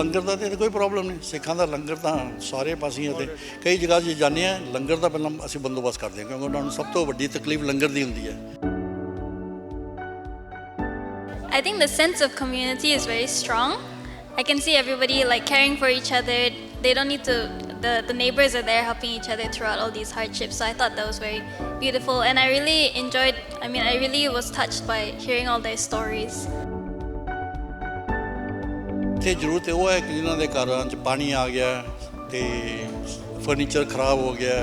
ਲੰਗਰ ਦਾ ਤੇ ਕੋਈ ਪ੍ਰੋਬਲਮ ਨਹੀਂ ਸਿੱਖਾਂ ਦਾ ਲੰਗਰ ਤਾਂ ਸਾਰੇ ਪਾਸਿਆਂ ਤੇ ਕਈ ਜਗ੍ਹਾ 'ਤੇ ਜਾਂਦੇ ਆ ਲੰਗਰ ਦਾ ਪਹਿਲਾਂ ਅਸੀਂ ਬੰਦੋਬਸਤ ਕਰਦੇ ਹਾਂ ਕਿਉਂਕਿ ਉਹਨਾਂ ਨੂੰ ਸਭ ਤੋਂ ਵੱਡੀ ਤਕਲੀਫ ਲੰਗਰ ਦੀ ਹੁੰਦੀ ਹੈ I think the sense of community is very strong. I can see everybody like caring for each other. They don't need to. The, the neighbors are there helping each other throughout all these hardships. So I thought that was very beautiful, and I really enjoyed. I mean, I really was touched by hearing all their stories. ਇੱਥੇ ਜ਼ਰੂਰਤ ਉਹ ਹੈ ਕਿ ਜਿਨ੍ਹਾਂ ਦੇ ਘਰਾਂ 'ਚ ਪਾਣੀ ਆ ਗਿਆ ਤੇ ਫਰਨੀਚਰ ਖਰਾਬ ਹੋ ਗਿਆ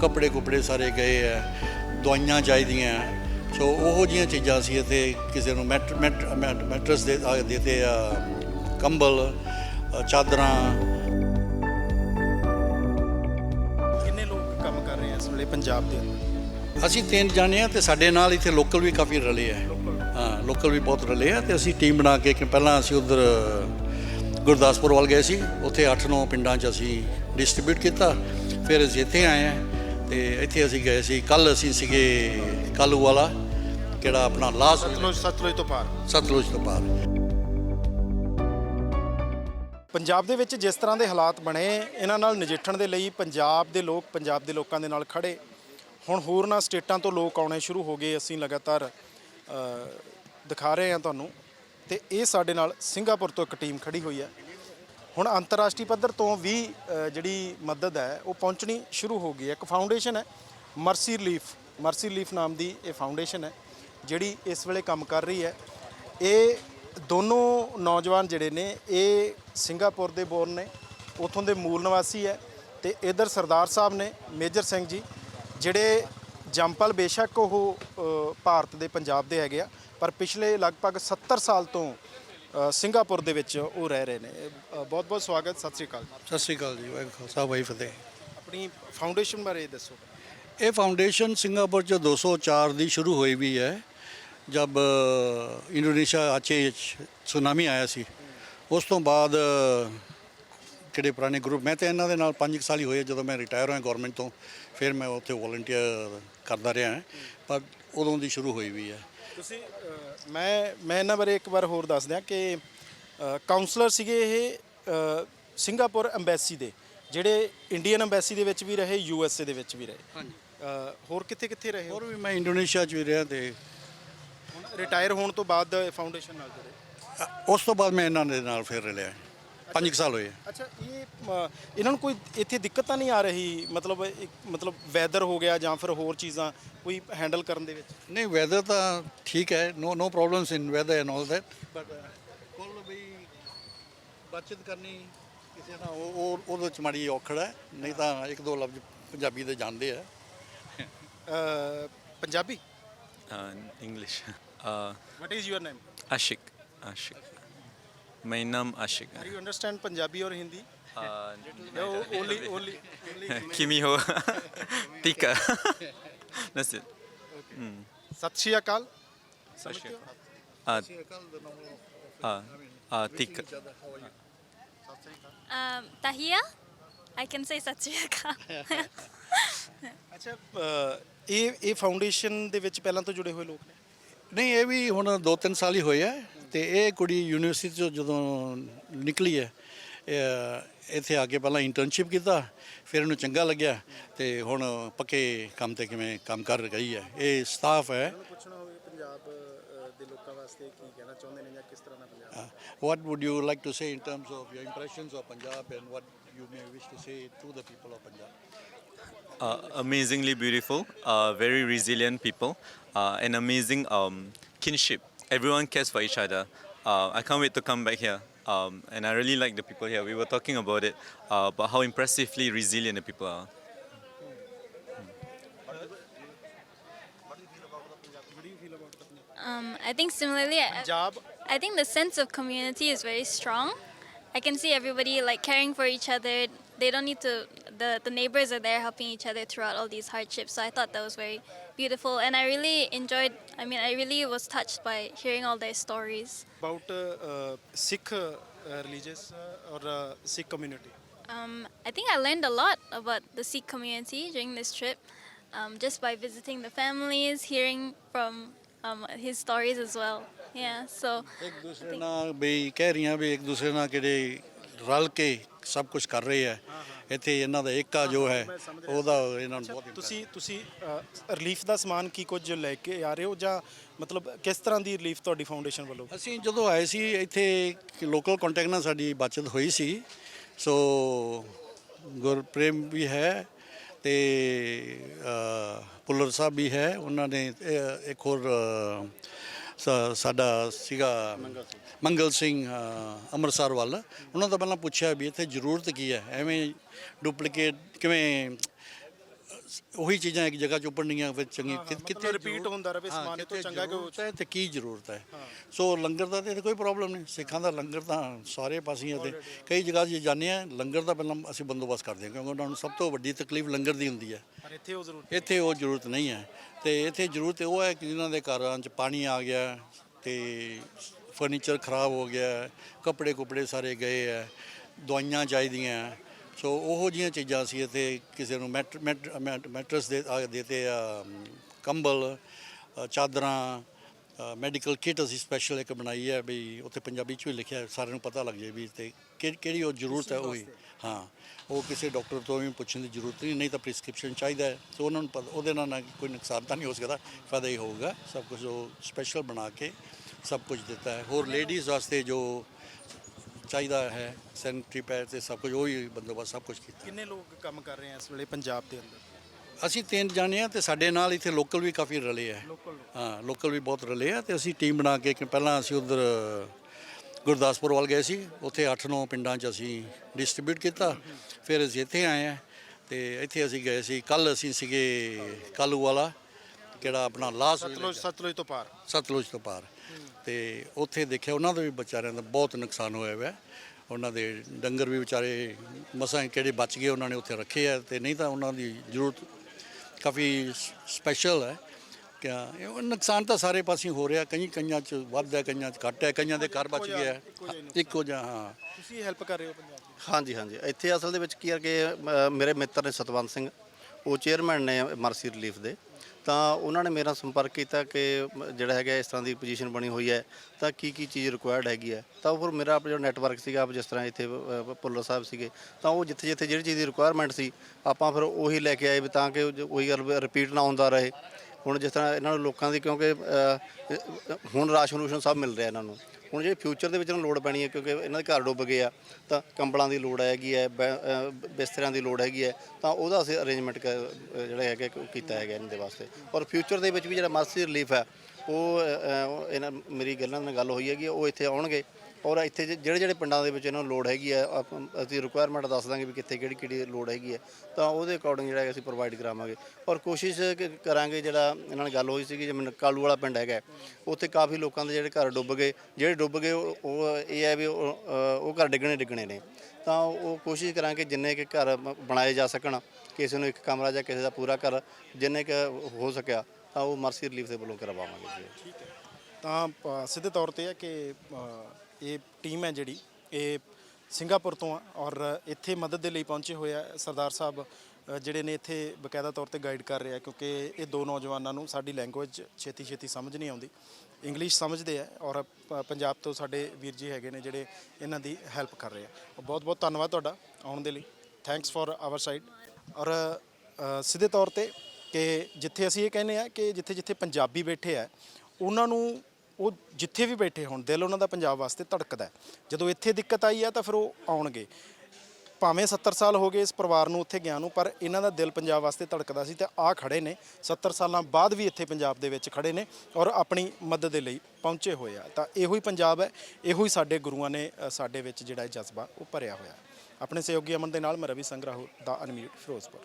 ਕੱਪੜੇ ਕੁਪੜੇ ਸਾਰੇ ਗਏ ਹੈ ਦਵਾਈਆਂ ਚਾਹੀਦੀਆਂ ਸੋ ਉਹੋ ਜਿਹੀਆਂ ਚੀਜ਼ਾਂ ਅਸੀਂ ਇੱਥੇ ਕਿਸੇ ਨੂੰ ਮੈਟ ਮੈਟ ਮੈਟ- ਮੈਟਰਸ ਦੇ ਦਿੱਤੇ ਆ ਕੰਬਲ ਚਾਦਰਾਂ। ਕਿੰਨੇ ਲੋਕ ਕੰਮ ਕਰ ਰਹੇ ਆ ਇਸ ਵੇਲੇ ਪੰਜਾਬ ਦੇ ਅੰਦਰ? ਅਸੀਂ ਤਿੰਨ ਜਾਣੇ ਆ ਤੇ ਸਾਡੇ ਨਾਲ ਇੱਥੇ ਲੋਕਲ ਵੀ ਕਾਫੀ ਰਲੇ ਆ। ਹਾਂ ਲੋਕਲ ਵੀ ਬਹੁਤ ਰਲੇ ਆ ਤੇ ਅਸੀਂ ਟੀਮ ਬਣਾ ਕੇ ਕਿ ਪਹਿਲਾਂ ਅਸੀਂ ਉਧਰ ਗੁਰਦਾਸਪੁਰ ਵੱਲ ਗਏ ਸੀ। ਉੱਥੇ 8-9 ਪਿੰਡਾਂ 'ਚ ਅਸੀਂ ਡਿਸਟ੍ਰੀਬਿਊਟ ਕੀਤਾ। ਫਿਰ ਅਸੀਂ ਇੱਥੇ ਆਏ ਆ ਤੇ ਇੱਥੇ ਅਸੀਂ ਗਏ ਸੀ। ਕੱਲ ਅਸੀਂ ਸੀਗੇ ਕਾਲੂ ਵਾਲਾ ਕਿਹੜਾ ਆਪਣਾ ਲਾਸਟ ਸਤਲੁਜ ਸਤਲੁਜ ਤੋਂ ਪਾਰ। ਸਤਲੁਜ ਤੋਂ ਪਾਰ। ਪੰਜਾਬ ਦੇ ਵਿੱਚ ਜਿਸ ਤਰ੍ਹਾਂ ਦੇ ਹਾਲਾਤ ਬਣੇ ਇਹਨਾਂ ਨਾਲ ਨਜਿੱਠਣ ਦੇ ਲਈ ਪੰਜਾਬ ਦੇ ਲੋਕ ਪੰਜਾਬ ਦੇ ਲੋਕਾਂ ਦੇ ਨਾਲ ਖੜੇ। ਹੁਣ ਹੋਰਨਾਂ ਸਟੇਟਾਂ ਤੋਂ ਲੋਕ ਆਉਣੇ ਸ਼ੁਰੂ ਹੋ ਗਏ। ਅਸੀਂ ਲਗਾਤਾਰ ਅ, ਦਿਖਾ ਰਹੇ ਹਾਂ ਤੁਹਾਨੂੰ। ਤੇ ਇਹ ਸਾਡੇ ਨਾਲ ਸਿੰਗਾਪੁਰ ਤੋਂ ਇੱਕ ਟੀਮ ਖੜੀ ਹੋਈ ਹੈ। ਹੁਣ ਅੰਤਰਰਾਸ਼ਟਰੀ ਪੱਧਰ ਤੋਂ ਵੀ ਜਿਹੜੀ ਮਦਦ ਹੈ, ਉਹ ਪਹੁੰਚਣੀ ਸ਼ੁਰੂ ਹੋ ਗਈ ਹੈ। ਇੱਕ ਫਾਊਂਡੇਸ਼ਨ ਹੈ ਮਰਸੀ ਰਿਲੀਫ ਮਰਸੀ ਰਿਲੀਫ ਨਾਮ ਦੀ ਇਹ ਫਾਊਂਡੇਸ਼ਨ ਹੈ, ਜਿਹੜੀ ਇਸ ਵੇਲੇ ਕੰਮ ਕਰ ਰਹੀ ਹੈ। ਇਹ ਦੋਨੋਂ ਨੌਜਵਾਨ ਜਿਹੜੇ ਨੇ, ਇਹ ਸਿੰਗਾਪੁਰ ਦੇ ਬੋਰਨ ਨੇ, ਉਥੋਂ ਦੇ ਮੂਲ ਨਿਵਾਸੀ ਹੈ ਤੇ ਇਧਰ ਸਰਦਾਰ ਸਾਹਿਬ ਨੇ, ਮੇਜਰ ਸਿੰਘ ਜੀ, ਜਿਹੜੇ ਜੰਪਲ ਬੇਸ਼ੱਕ ਉਹ ਭਾਰਤ ਦੇ ਪੰਜਾਬ ਦੇ ਹੈਗੇ ਆ। ਪਰ ਪਿਛਲੇ ਲਗਭਗ 70 ਸਾਲ ਤੋਂ ਸਿੰਗਾਪੁਰ ਦੇ ਵਿੱਚ ਉਹ ਰਹਿ ਰਹੇ ਨੇ। ਬਹੁਤ ਬਹੁਤ ਸਵਾਗਤ ਸਤਿ ਸ੍ਰੀ ਅਕਾਲ ਸਤਿ ਸ੍ਰੀ ਅਕਾਲ ਜੀ ਵਾਹਿਗੁਰੂ ਸਾਹਿਬ ਵਾਹਿਗੁਰੂ ਫਤਿਹ। ਆਪਣੀ ਫਾਊਂਡੇਸ਼ਨ ਬਾਰੇ ਦੱਸੋ। ਇਹ ਫਾਊਂਡੇਸ਼ਨ ਸਿੰਗਾਪੁਰ ਚ 204 ਦੀ ਸ਼ੁਰੂ ਹੋਈ ਵੀ ਹੈ। ਜਦ ਇੰਡੋਨੇਸ਼ੀਆ ਆਚੇ ਸੁਨਾਮੀ ਆਇਆ ਸੀ ਉਸ ਤੋਂ ਬਾਅਦ ਕਿਹੜੇ ਪੁਰਾਣੇ ਗਰੁੱਪ ਮੈਂ ਤੇ ਇਹਨਾਂ ਦੇ ਨਾਲ 5 ਸਾਲ ਹੀ ਹੋਏ ਜਦੋਂ ਮੈਂ ਰਿਟਾਇਰ ਹੋਇਆ ਗਵਰਨਮੈਂਟ ਤੋਂ ਫਿਰ ਮੈਂ ਉੱਥੇ ਵੋਲੰਟੀਅਰ ਕਰਦਾ ਰਿਹਾ ਹਾਂ। ਪਰ ਉਦੋਂ ਦੀ ਸ਼ੁਰੂ ਹੋਈ ਵੀ ਹੈ ਤੁਸੀਂ ਮੈਂ ਮੈਂ ਇਹਨਾਂ ਬਾਰੇ ਇੱਕ ਵਾਰ ਹੋਰ ਦੱਸ ਦਿਆਂ ਕਿ ਕਾਉਂਸਲਰ ਸੀਗੇ ਇਹ ਸਿੰਗਾਪੁਰ ਐਮਬੈਸੀ ਦੇ ਜਿਹੜੇ ਇੰਡੀਅਨ ਐਮਬੈਸੀ ਦੇ ਵਿੱਚ ਵੀ ਰਹੇ ਯੂ ਐਸ ਏ ਦੇ ਵਿੱਚ ਵੀ ਰਹੇ। ਹਾਂਜੀ। ਹੋਰ ਕਿੱਥੇ ਕਿੱਥੇ ਰਹੇ? ਹੋਰ ਵੀ ਮੈਂ ਇੰਡੋਨੇਸ਼ੀਆ 'ਚ ਵੀ ਰਿਹਾ ਤੇ ਰਿਟਾਇਰ ਹੋਣ ਤੋਂ ਬਾਅਦ ਫਾਊਂਡੇਸ਼ਨ ਨਾਲ ਜੁੜੇ। ਉਸ ਤੋਂ ਬਾਅਦ ਮੈਂ ਇਹਨਾਂ ਦੇ ਨਾਲ ਫਿਰ ਲਿਆ 5 ਸਾਲ ਹੋਏ। ਅੱਛਾ ਇਹ ਅ, ਇਹਨਾਂ ਨੂੰ ਕੋਈ ਇੱਥੇ ਦਿੱਕਤ ਤਾਂ ਨਹੀਂ ਆ ਰਹੀ? ਮਤਲਬ ਇੱਕ ਮਤਲਬ ਵੈਦਰ ਹੋ ਗਿਆ ਜਾਂ ਫਿਰ ਹੋਰ ਚੀਜ਼ਾਂ ਕੋਈ ਹੈਂਡਲ ਕਰਨ ਦੇ ਵਿੱਚ? ਨਹੀਂ ਵੈਦਰ ਤਾਂ ਠੀਕ ਹੈ। No no problems in weather and all that but ਕੋਲ ਵੀ ਬਚਤ ਕਰਨੀ ਕਿਸੇ ਨਾਲ ਉਹ ਉਹ ਉਹਦੇ ਚ ਮਾੜੀ ਔਖੜ ਹੈ। ਨਹੀਂ ਤਾਂ ਇੱਕ ਦੋ ਲਫ਼ਜ਼ ਪੰਜਾਬੀ ਦੇ ਜਾਣਦੇ ਆ। ਅ, Punjabi? Uh, English. Uh, what is your name Ashik. Ashik. My name Ashik. Are you understand Punjabi ਔਰ Hindi Uh, only only Kimiho. Tika. That's it. ਸਤਿ ਸ਼੍ਰੀ ਅਕਾਲ Ashik. Uh, uh, uh, Tika. Um, Tahia, I can say Satsuyaka. ਅੱਛਾ ਅ, ਇਹ ਇਹ foundation ਦੇ ਵਿੱਚ ਪਹਿਲਾਂ ਤੋਂ ਜੁੜੇ ਹੋਏ ਲੋਕ ਨੇ ਨਹੀਂ ਇਹ ਵੀ ਹੁਣ 2-3 ਸਾਲ ਹੀ ਹੋਏ ਆ ਤੇ ਇਹ ਕੁੜੀ ਯੂਨੀਵਰਸਿਟੀ ਤੋਂ ਜਦੋਂ ਨਿਕਲੀ ਹੈ ਇਹ ਇੱਥੇ ਆ ਕੇ ਪਹਿਲਾਂ ਇੰਟਰਨਸ਼ਿਪ ਕੀਤਾ ਫਿਰ ਇਹਨੂੰ ਚੰਗਾ ਲੱਗਿਆ ਤੇ ਹੁਣ ਪੱਕੇ ਕੰਮ ਤੇ ਕਿਵੇਂ ਕੰਮ ਕਰ ਰਹੀ ਹੈ ਇਹ ਸਟਾਫ ਹੈ ਪੁੱਛਣਾ ਹੋਵੇ ਪੰਜਾਬ ਦੇ ਲੋਕਾਂ ਵਾਸਤੇ ਕੀ ਕਹਿਣਾ ਚਾਹੁੰਦੇ ਨੇ ਜਾਂ ਕਿਸ ਤਰ੍ਹਾਂ ਦਾ Punjab Uh, what would you like to say in terms of your impressions of Punjab and what you may wish to say to the people of Punjab? Uh, amazingly beautiful, uh, very resilient people, uh, and amazing um, kinship. everyone cares for each other. Uh, I can't wait to come back here. Um, and I really like the people here. We were talking about it, uh, about how impressively resilient the people are. Um, I think similarly, I, I think the sense of community is very strong. I can see everybody like caring for each other. They don't need to. The the neighbors are there helping each other throughout all these hardships. So I thought that was very beautiful, and I really enjoyed. I mean, I really was touched by hearing all their stories. About Sikh religious ਔਰ Sikh community Um, I think I learned a lot about the Sikh community during this trip, um, just by visiting the families, hearing from um, his stories as well. Yeah. So ਇੱਕ ਦੂਸਰੇ ਨਾਲ ਵੀ ਕਹਿ ਰਹੀਆਂ ਵੀ ਇੱਕ ਦੂਸਰੇ ਨਾਲ ਕਿਹੜੇ ਰਲ ਕੇ ਸਭ ਕੁਝ ਕਰ ਰਹੇ ਹੈ। ਇੱਥੇ ਇਹਨਾਂ ਦਾ ਏਕਾ ਜੋ ਹੈ ਉਹਦਾ ਇਹਨਾਂ ਨੂੰ ਬਹੁਤ ਤੁਸੀਂ ਤੁਸੀਂ ਰਿਲੀਫ ਦਾ ਸਮਾਨ ਕੀ ਕੁਝ ਲੈ ਕੇ ਆ ਰਹੇ ਹੋ ਜਾਂ ਮਤਲਬ ਕਿਸ ਤਰ੍ਹਾਂ ਦੀ ਰਿਲੀਫ ਤੁਹਾਡੀ ਫਾਊਂਡੇਸ਼ਨ ਵੱਲੋਂ? ਅਸੀਂ ਜਦੋਂ ਆਏ ਸੀ ਇੱਥੇ ਲੋਕਲ ਕੰਟੈਕਟ ਨਾਲ ਸਾਡੀ ਬਚਤ ਹੋਈ ਸੀ। ਸੋ ਗੁਰਪ੍ਰੇਮ ਵੀ ਹੈ ਤੇ ਪੁੱਲਰ ਸਾਹਿਬ ਵੀ ਹੈ। ਉਹਨਾਂ ਨੇ ਇੱਕ ਹੋਰ ਸਾ- ਸਾਡਾ ਸੀਗਾ ਮੰਗਲ ਸਿੰਘ ਅ, ਅੰਮ੍ਰਿਤਸਰ ਵੱਲ। ਉਹਨਾਂ ਤੋਂ ਪਹਿਲਾਂ ਪੁੱਛਿਆ ਵੀ ਇੱਥੇ ਜ਼ਰੂਰਤ ਕੀ ਹੈ? ਐਵੇਂ ਡੁਪਲੀਕੇਟ ਕਿਵੇਂ ਉਹੀ ਚੀਜ਼ਾਂ ਇੱਕ ਜਗ੍ਹਾ 'ਚ ਉੱਪੜਨੀਆਂ ਫਿਰ ਚੰਗੀ ਕਿ- ਮਤਲਬ ਕਿੱਥੇ repeat ਜ਼ਰੂਰ- ਹੁੰਦਾ ਰਹੇ ਸਮਾਨ, ਤੋਂ ਚੰਗਾ ਕਿ ਉਹ- ਤੇ ਕੀ ਜ਼ਰੂਰਤ ਹੈ? ਸੋ ਲੰਗਰ ਦਾ ਤੇ ਕੋਈ ਪ੍ਰੋਬਲਮ ਨਹੀਂ। ਸਿੱਖਾਂ ਦਾ ਲੰਗਰ ਤਾਂ ਸਾਰੇ ਪਾਸਿਆਂ ਤੇ ਕਈ ਜਗ੍ਹਾ ਜੇ ਜਾਂਦੇ ਆ ਲੰਗਰ ਦਾ ਪਹਿਲਾਂ ਅਸੀਂ ਬੰਦੋਬਸਤ ਕਰਦੇ ਹਾਂ ਕਿਉਂਕਿ ਉਹਨਾਂ ਨੂੰ ਸਭ ਤੋਂ ਵੱਡੀ ਤਕਲੀਫ ਲੰਗਰ ਦੀ ਹੁੰਦੀ ਹੈ। ਪਰ ਇੱਥੇ ਉਹ ਇੱਥੇ ਉਹ ਜ਼ਰੂਰਤ ਨਹੀਂ ਹੈ। ਤੇ ਇੱਥੇ ਜ਼ਰੂਰਤ ਉਹ ਹੈ ਕਿ ਜਿਨ੍ਹਾਂ ਦੇ ਘਰਾਂ 'ਚ ਪਾਣੀ ਆ ਗਿਆ ਤੇ ਫਰਨੀਚਰ ਖਰਾਬ ਹੋ ਗਿਆ ਕੱਪੜੇ ਕੁਪੜੇ ਸਾਰੇ ਗਏ ਹੈ ਦਵਾਈਆਂ ਚਾਹੀਦੀਆਂ ਸੋ ਉਹੋ ਜਿਹੀਆਂ ਚੀਜ਼ਾਂ ਸੀ ਇੱਥੇ ਕਿਸੇ ਨੂੰ ਮੈਟ ਮੈਟ ਮੈਟ- ਮੈਟਰਸ ਦੇ ਦਿੱਤੇ ਕੰਬਲ ਚਾਦਰਾਂ ਮੈਡੀਕਲ ਕਿਟ ਅਸੀਂ ਸਪੈਸ਼ਲ ਇੱਕ ਬਣਾਈ ਹੈ ਵੀ ਉੱਥੇ ਪੰਜਾਬੀ 'ਚ ਵੀ ਲਿਖਿਆ ਹੈ, ਸਾਰਿਆਂ ਨੂੰ ਪਤਾ ਲੱਗ ਜਾਏ ਵੀ ਤੇ ਕਿਹੜੀ ਉਹ ਜ਼ਰੂਰਤ ਹੈ ਉਹੀ। ਹਾਂ ਉਹ ਕਿਸੇ ਡਾਕਟਰ ਤੋਂ ਵੀ ਪੁੱਛਣ ਦੀ ਜ਼ਰੂਰਤ ਨਹੀਂ ਨਹੀਂ ਤਾਂ ਪ੍ਰਿਸਕ੍ਰਿਪਸ਼ਨ ਚਾਹੀਦਾ ਹੈ। ਸੋ ਉਹਨਾਂ ਨੂੰ ਉਹਦੇ ਨਾਲ ਨਾ ਕੋਈ ਨੁਕਸਾਨ ਤਾਂ ਨਹੀਂ ਹੋ ਸਕਦਾ ਫਾਇਦਾ ਹੀ ਹੋਊਗਾ। ਸਭ ਕੁਝ ਉਹ ਸਪੈਸ਼ਲ ਬਣਾ ਕੇ ਸਭ ਕੁਝ ਦਿੱਤਾ ਹੈ। ਹੋਰ ਲੇਡੀਜ਼ ਵਾਸਤੇ ਜੋ ਚਾਹੀਦਾ ਹੈ ਸੈਨਿਟਰੀ ਪੈਡ ਤੇ ਸਭ ਕੁਝ ਉਹ ਹੀ ਬੰਦੋਬਸਤ ਸਭ ਕੁਝ ਕੀਤਾ। ਕਿੰਨੇ ਲੋਕ ਕੰਮ ਕਰ ਰਹੇ ਆ ਇਸ ਵੇਲੇ ਪੰਜਾਬ ਦੇ ਅੰਦਰ? ਅਸੀਂ ਤਿੰਨ ਜਾਣੇ ਆ ਤੇ ਸਾਡੇ ਨਾਲ ਇੱਥੇ ਲੋਕਲ ਵੀ ਕਾਫੀ ਰਲੇ ਆ। ਲੋਕਲ ਹਾਂ ਲੋਕਲ ਵੀ ਬਹੁਤ ਰਲੇ ਆ ਤੇ ਅਸੀਂ ਟੀਮ ਬਣਾ ਕੇ ਕਿ ਪਹਿਲਾਂ ਅਸੀਂ ਉਧਰ ਗੁਰਦਾਸਪੁਰ ਵੱਲ ਗਏ ਸੀ। ਉੱਥੇ 8-9 ਪਿੰਡਾਂ 'ਚ ਅਸੀਂ ਡਿਸਟ੍ਰੀਬਿਊਟ ਕੀਤਾ। ਫਿਰ ਅਸੀਂ ਇੱਥੇ ਆਏ ਆ ਤੇ ਇੱਥੇ ਅਸੀਂ ਗਏ ਸੀ। ਕੱਲ ਅਸੀਂ ਸੀਗੇ ਕਾਲੂ ਵਾਲਾ ਕਿਹੜਾ ਆਪਣਾ ਲਾਸ ਸਤਲੁਜ ਸਤਲੁਜ ਤੋਂ ਪਾਰ। ਸਤਲੁਜ ਤੋਂ ਪਾਰ। ਤੇ ਉੱਥੇ ਦੇਖਿਆ ਉਹਨਾਂ ਦੇ ਵੀ ਵਿਚਾਰਿਆਂ ਦਾ ਬਹੁਤ ਨੁਕਸਾਨ ਹੋਇਆ ਹੋਇਆ। ਉਹਨਾਂ ਦੇ ਡੰਗਰ ਵੀ ਵਿਚਾਰੇ ਮਸਾਂ ਕਿਹੜੇ ਬਚ ਗਏ ਉਹਨਾਂ ਨੇ ਉੱਥੇ ਰੱਖੇ ਆ ਤੇ ਨਹੀਂ ਤਾਂ ਉਹਨਾਂ ਦੀ ਜ਼ਰੂਰਤ ਕਾਫੀ ਸਪੈਸ਼ਲ ਹੈ। ਕਿ ਇਹ ਨੁਕਸਾਨ ਤਾਂ ਸਾਰੇ ਪਾਸੇ ਹੋ ਰਿਹਾ ਕਈ ਕਈਆਂ ਚ ਵੱਧ ਹੈ ਕਈਆਂ ਚ ਘੱਟ ਹੈ ਕਈਆਂ ਦੇ ਘਰ ਬਚ ਗਏ ਹੈ। ਇੱਕੋ ਜਿਹਾ ਹਾਂ ਤੁਸੀਂ ਹੈਲਪ ਕਰ ਰਹੇ ਹੋ ਪੰਜਾਬ ਦੀ? ਹਾਂਜੀ ਹਾਂਜੀ। ਇੱਥੇ ਅਸਲ ਦੇ ਵਿੱਚ ਕੀ ਹੈ ਕਿ ਮੇਰੇ ਮਿੱਤਰ ਨੇ ਸਤਵੰਤ ਸਿੰਘ ਉਹ ਚੇਅਰਮੈਨ ਨੇ ਮਰਸੀ ਰਿਲੀਫ ਦੇ ਤਾਂ ਉਹਨਾਂ ਨੇ ਮੇਰਾ ਸੰਪਰਕ ਕੀਤਾ ਕਿ ਜਿਹੜਾ ਹੈਗਾ ਇਸ ਤਰ੍ਹਾਂ ਦੀ ਪੋਜੀਸ਼ਨ ਬਣੀ ਹੋਈ ਹੈ ਤਾਂ ਕੀ ਕੀ ਚੀਜ਼ ਰਿਕੁਆਇਰਡ ਹੈਗੀ ਹੈ। ਤਾਂ ਉਹ ਫਿਰ ਮੇਰਾ ਆਪਣਾ ਜਿਹੜਾ ਨੈਟਵਰਕ ਸੀਗਾ ਜਿਸ ਤਰ੍ਹਾਂ ਇੱਥੇ ਅ, ਭੁੱਲਰ ਸਾਹਿਬ ਸੀਗੇ ਤਾਂ ਉਹ ਜਿੱਥੇ ਜਿੱਥੇ ਜਿਹੜੀ ਚੀਜ਼ ਦੀ ਰਿਕੁਆਇਰਮੈਂਟ ਸੀ ਆਪਾਂ ਫਿਰ ਉਹੀ ਲੈ ਕੇ ਆਏ ਵੀ ਤਾਂ ਕਿ ਕੋਈ ਗੱਲ ਰਿਪੀਟ ਨਾ ਹੁੰਦਾ ਰਹੇ। ਹੁਣ ਜਿਸ ਤਰ੍ਹਾਂ ਇਹਨਾਂ ਨੂੰ ਲੋਕਾਂ ਦੀ ਕਿਉਂਕਿ ਹੁਣ ਰਾਸ਼ਨ ਰੂਸ਼ਨ ਸਭ ਮਿਲ ਰਿਹਾ ਇਹਨਾਂ ਨੂੰ। ਹੁਣ ਜੇ ਫਿਊਚਰ ਦੇ ਵਿੱਚ ਇਹਨਾਂ ਨੂੰ ਲੋੜ ਪੈਣੀ ਹੈ ਕਿਉਂਕਿ ਇਹਨਾਂ ਦੇ ਘਰ ਡੁੱਬ ਗਏ ਆ, ਤਾਂ ਕੰਬਲਾਂ ਦੀ ਲੋੜ ਹੈਗੀ ਹੈ ਬਿਸਤਰਿਆਂ ਦੀ ਲੋੜ ਹੈਗੀ ਹੈ, ਤਾਂ ਉਹਦਾ ਅਸੀਂ ਅਰੇਂਜਮੈਂਟ ਜਿਹੜਾ ਹੈਗਾ ਕੀਤਾ ਹੈਗਾ ਇਹਨਾਂ ਦੇ ਵਾਸਤੇ। ਔਰ ਫਿਊਚਰ ਦੇ ਵਿੱਚ ਵੀ ਜਿਹੜਾ ਮਾਸੀ ਰਿਲੀਫ ਹੈ ਉਹ ਇਹਨਾਂ, ਮੇਰੀ ਗੱਲਾਂ ਨਾਲ ਗੱਲ ਹੋਈ ਹੈਗੀ, ਉਹ ਇੱਥੇ ਆਉਣਗੇ। ਔਰ ਇੱਥੇ ਜੇ- ਜਿਹੜੇ ਜਿਹੜੇ ਪਿੰਡਾਂ ਦੇ ਵਿੱਚ ਇਹਨਾਂ ਨੂੰ ਲੋੜ ਹੈਗੀ ਹੈ ਆਪਾਂ- ਅਸੀਂ ਰਿਕੁਆਇਰਮੈਂਟ ਦੱਸ ਦਾਂਗੇ ਵੀ ਕਿੱਥੇ ਕਿਹੜੀ ਕਿਹੜੀ ਲੋੜ ਹੈਗੀ ਹੈ ਤਾਂ ਉਹਦੇ ਅਕੋਰਡਿੰਗ ਜਿਹੜਾ ਹੈ ਅਸੀਂ ਪ੍ਰੋਵਾਈਡ ਕਰਾਵਾਂਗੇ। ਔਰ ਕੋਸ਼ਿਸ਼ ਕ- ਕਰਾਂਗੇ ਜਿਹੜਾ ਇਹਨਾਂ ਨਾਲ ਗੱਲ ਹੋਈ ਸੀਗੀ ਜਿਵੇਂ ਕਾਲੂ ਵਾਲਾ ਪਿੰਡ ਹੈਗਾ ਹੈ, ਉੱਥੇ ਕਾਫੀ ਲੋਕਾਂ ਦੇ ਜਿਹੜੇ ਘਰ ਡੁੱਬ ਗਏ ਜਿਹੜੇ ਡੁੱਬ ਗਏ ਉਹ ਉਹ ਇਹ ਹੈ ਵੀ ਉਹ ਅ, ਉਹ ਘਰ ਡਿੱਗਣੇ ਡਿੱਗਣੇ ਨੇ। ਤਾਂ ਉਹ ਕੋਸ਼ਿਸ਼ ਕਰਾਂਗੇ ਜਿੰਨੇ ਕਿ ਘਰ ਬ- ਬਣਾਏ ਜਾ ਸਕਣ ਕਿਸੇ ਨੂੰ ਇੱਕ ਕਮਰਾ ਜਾਂ ਕਿਸੇ ਦਾ ਪੂਰਾ ਘਰ ਜਿੰਨੇ ਕ ਹੋ ਸਕਿਆ ਤਾਂ ਉਹ ਮਰਸੀ ਰਿਲੀਫ ਦੇ ਵੱਲੋਂ ਕਰਵਾਵਾਂਗੇ ਜੀ। ਤਾਂ ਅ, ਸਿੱਧੇ ਤੌਰ ਤੇ ਹੈ ਕਿ ਅ, ਇਹ ਟੀਮ ਹੈ ਜਿਹੜੀ, ਇਹ ਸਿੰਗਾਪੁਰ ਤੋਂ ਆ ਔਰ ਇੱਥੇ ਮਦਦ ਦੇ ਲਈ ਪਹੁੰਚੇ ਹੋਏ ਆ ਸਰਦਾਰ ਸਾਹਿਬ ਜਿਹੜੇ ਨੇ ਇੱਥੇ ਬਕਾਇਦਾ ਤੌਰ ਤੇ ਗਾਈਡ ਕਰ ਰਹੇ ਆ, ਕਿਉਂਕਿ ਇਹ ਦੋ ਨੌਜਵਾਨਾਂ ਨੂੰ ਸਾਡੀ ਲੈਂਗੁਏਜ ਛੇਤੀ ਛੇਤੀ ਸਮਝ ਨਹੀਂ ਆਉਂਦੀ। ਇੰਗਲਿਸ਼ ਸਮਝਦੇ ਆ ਔਰ ਪੰਜਾਬ ਤੋਂ ਸਾਡੇ ਵੀਰ ਜੀ ਹੈਗੇ ਨੇ ਜਿਹੜੇ ਇਹਨਾਂ ਦੀ ਹੈਲਪ ਕਰ ਰਹੇ ਆ। ਬਹੁਤ ਬਹੁਤ ਧੰਨਵਾਦ ਤੁਹਾਡਾ ਆਉਣ ਦੇ ਲਈ। ਥੈਂਕਸ ਫॉर ਆਵਰ ਸਾਈਡ ਔਰ ਸਿੱਧੇ ਤੌਰ ਤੇ ਕਿ ਜਿੱਥੇ ਅਸੀਂ ਇਹ ਕਹਿੰਦੇ ਆ ਕਿ ਜਿੱਥੇ ਜਿੱਥੇ ਪੰਜਾਬੀ ਬੈਠੇ ਆ, ਉਹਨਾਂ ਨੂੰ ਉਹ ਜਿੱਥੇ ਵੀ ਬੈਠੇ ਹੋਣ ਦਿਲ ਉਹਨਾਂ ਦਾ ਪੰਜਾਬ ਵਾਸਤੇ ਧੜਕਦਾ ਹੈ। ਜਦੋਂ ਇੱਥੇ ਦਿੱਕਤ ਆਈ ਆ ਤਾਂ ਫਿਰ ਉਹ ਆਉਣਗੇ। ਭਾਵੇਂ 70 ਸਾਲ ਹੋ ਗਏ ਇਸ ਪਰਿਵਾਰ ਨੂੰ ਉੱਥੇ ਗਿਆ ਨੂੰ ਪਰ ਇਹਨਾਂ ਦਾ ਦਿਲ ਪੰਜਾਬ ਵਾਸਤੇ ਧੜਕਦਾ ਸੀ ਤੇ ਆ ਖੜੇ ਨੇ। 70 ਸਾਲਾਂ ਬਾਅਦ ਵੀ ਇੱਥੇ ਪੰਜਾਬ ਦੇ ਵਿੱਚ ਖੜੇ ਨੇ ਔਰ ਆਪਣੀ ਮਦਦ ਦੇ ਲਈ ਪਹੁੰਚੇ ਹੋਏ ਆ। ਤਾਂ ਇਹੋ ਹੀ ਪੰਜਾਬ ਹੈ ਇਹੋ ਹੀ ਸਾਡੇ ਗੁਰੂਆਂ ਨੇ ਅ, ਸਾਡੇ ਵਿੱਚ ਜਿਹੜਾ ਇਹ ਜਜ਼ਬਾ ਉਹ ਭਰਿਆ ਹੋਇਆ ਆਪਣੇ ਸਹਿਯੋਗੀ ਅਮਨ ਦੇ ਨਾਲ ਮੈਂ ਰਵੀ ਸੰਗਰਾਹੁ ਦਾ ਅਨਮਿਊਟ ਫਿਰੋਜ਼ਪੁਰ।